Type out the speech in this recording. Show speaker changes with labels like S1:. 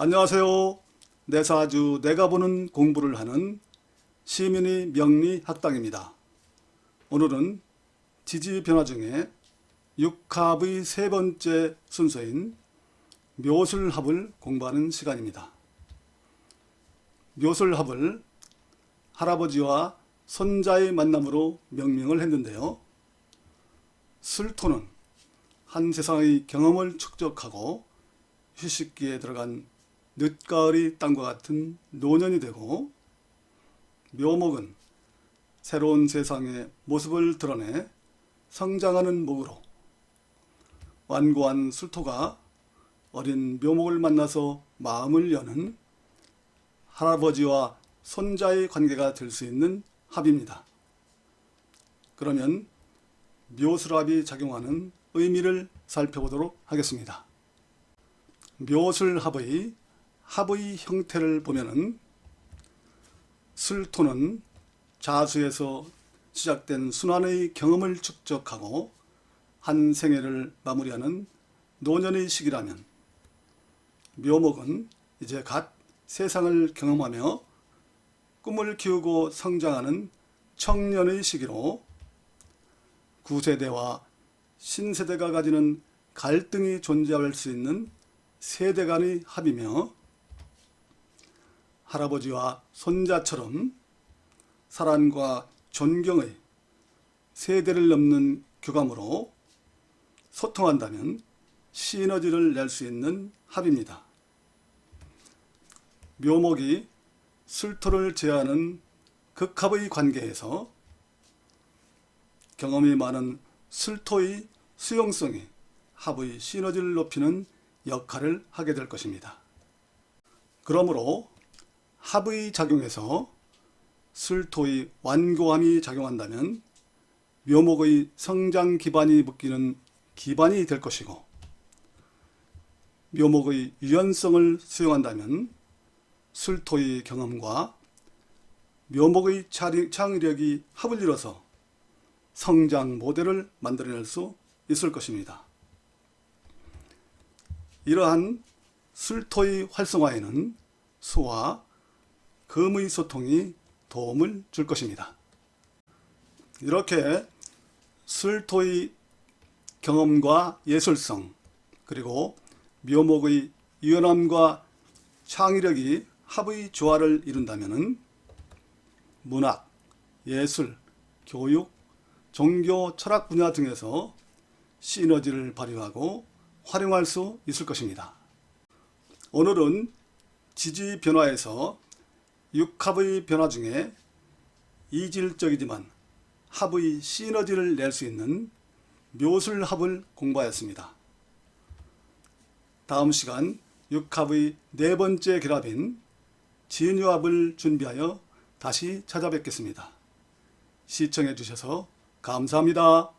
S1: 안녕하세요. 내사주 내가 보는 공부를 하는 시민의 명리 학당입니다. 오늘은 지지 변화 중에 육합의 세 번째 순서인 묘술합을 공부하는 시간입니다. 묘술합을 할아버지와 손자의 만남으로 명명을 했는데요. 술토는 한 세상의 경험을 축적하고 휴식기에 들어간 늦가을이 땅과 같은 노년이 되고 묘목은 새로운 세상의 모습을 드러내 성장하는 목으로 완고한 술토가 어린 묘목을 만나서 마음을 여는 할아버지와 손자의 관계가 될 수 있는 합입니다. 그러면 묘술합이 작용하는 의미를 살펴보도록 하겠습니다. 묘술합의 합의 형태를 보면은 술토는 자수에서 시작된 순환의 경험을 축적하고 한 생애를 마무리하는 노년의 시기라면 묘목은 이제 갓 세상을 경험하며 꿈을 키우고 성장하는 청년의 시기로 구세대와 신세대가 가지는 갈등이 존재할 수 있는 세대 간의 합이며 할아버지와 손자처럼 사랑과 존경의 세대를 넘는 교감으로 소통한다면 시너지를 낼 수 있는 합입니다. 묘목이 술토를 제하는 극합의 관계에서 경험이 많은 술토의 수용성이 합의 시너지를 높이는 역할을 하게 될 것입니다. 그러므로 합의 작용에서 술토의 완고함이 작용한다면 묘목의 성장 기반이 묶이는 기반이 될 것이고 묘목의 유연성을 수용한다면 술토의 경험과 묘목의 창의력이 합을 이뤄서 성장 모델을 만들어낼 수 있을 것입니다. 이러한 술토의 활성화에는 수와 금의 소통이 도움을 줄 것입니다. 이렇게 술토의 경험과 예술성 그리고 묘목의 유연함과 창의력이 합의 조화를 이룬다면 문학, 예술, 교육, 종교, 철학 분야 등에서 시너지를 발휘하고 활용할 수 있을 것입니다. 오늘은 지지 변화에서 육합의 변화 중에 이질적이지만 합의 시너지를 낼 수 있는 묘술합을 공부하였습니다. 다음 시간 육합의 네 번째 결합인 진유합을 준비하여 다시 찾아뵙겠습니다. 시청해 주셔서 감사합니다.